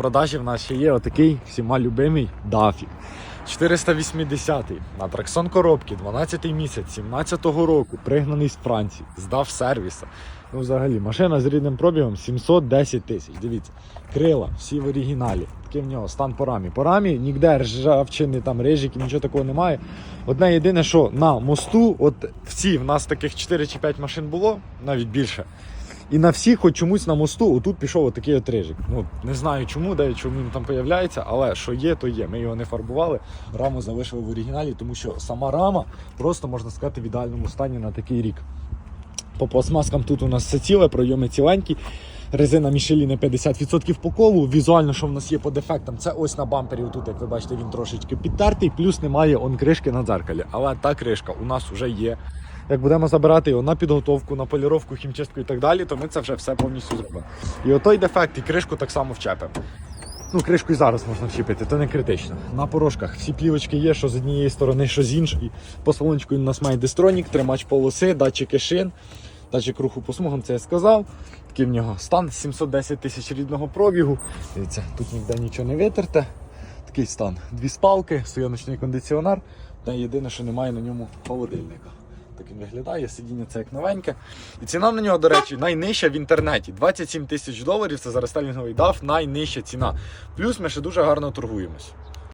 продажі в нас ще є отакий всіма любимий Дафі. 480 на траксон коробки, 12 місяць, 17-го року, пригнаний з Франції, здав сервіса. Ну, взагалі, машина з рідним пробігом 710 тисяч. Дивіться, крила, всі в оригіналі. Такий в нього стан по рамі. По рамі ніде ржавчини, там рижиків, нічого такого немає. Одне єдине, що на мосту, от в цій в нас таких 4 чи 5 машин було, навіть більше. І на всіх, хоч чомусь на мосту, отут пішов отакий от рижик. Ну, не знаю чому, де чому він там появляється, але що є, то є. Ми його не фарбували, раму залишили в оригіналі, тому що сама рама просто можна сказати в ідеальному стані на такий рік. По пластмаскам тут у нас все ціле, пройоми ціленькі. Резина Мішелі 50% по колу. Візуально, що в нас є по дефектам, це ось на бампері. Тут, як ви бачите, він трошечки підтертий, плюс немає он кришки на дзеркалі. Але та кришка у нас вже є. Як будемо забирати його на підготовку, на поліровку, хімчистку і так далі, то ми це вже все повністю зробимо. І отой дефект, і кришку так само вчепимо. Ну, кришку і зараз можна вчепити, то не критично. На порожках всі плівочки є, що з однієї сторони, що з іншої. По салончику у нас має дистронік, тримач полоси, датчики шин, датчик руху по смугам, це я сказав. Такий в нього стан 710 тисяч рідного пробігу. Дивіться, тут ніде нічого не витерте. Такий стан. Дві спалки, стояночний кондиціонер. Та єдине, що немає на ньому холодильника. Так він виглядає, сидіння це як новеньке. І ціна на нього, до речі, найнижча в інтернеті. 27 тисяч доларів. Це за рестайлінговий DAF, найнижча ціна. Плюс ми ще дуже гарно торгуємось.